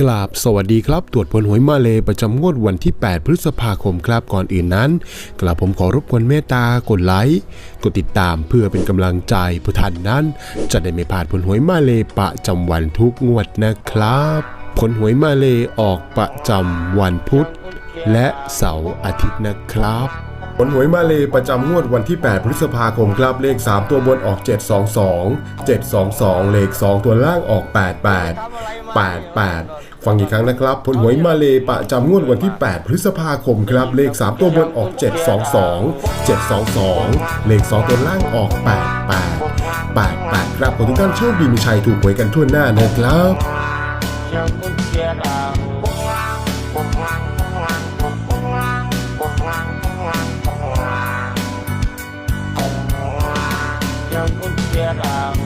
กราบสวัสดีครับ ตรวจผลหวยมาเลยประจำงวดวันที่ 8 พฤษภาคมครับก่อนอื่นนั้น กราบผมขอรบกวนเมตตากดไลค์กดติดตามเพื่อเป็นกำลังใจผู้ท่านนั้น จะได้ไม่พลาดผลหวยมาเลยประจำวันทุกงวดนะครับ ผลหวยมาเลยออกประจำวันพุธ และเสาร์อาทิตย์นะครับผลหวยมาเลยประจำงวดวันที่ 8 พฤษภาคมครับเลข 3 ตัวบนออก 722 722 เลข 2 ตัวล่างออก 88 88 ฟังอีกครั้งนะครับผลหวยมาเลประจำงวดวันที่ 8 พฤษภาคมครับ เลข 3 ตัวบนออก 722 722 เลข 2 ตัวล่างออก 88 88 ครับขอทุกท่านโชคดีมีชัยถูกหวยกันทั่วหน้านะครับเ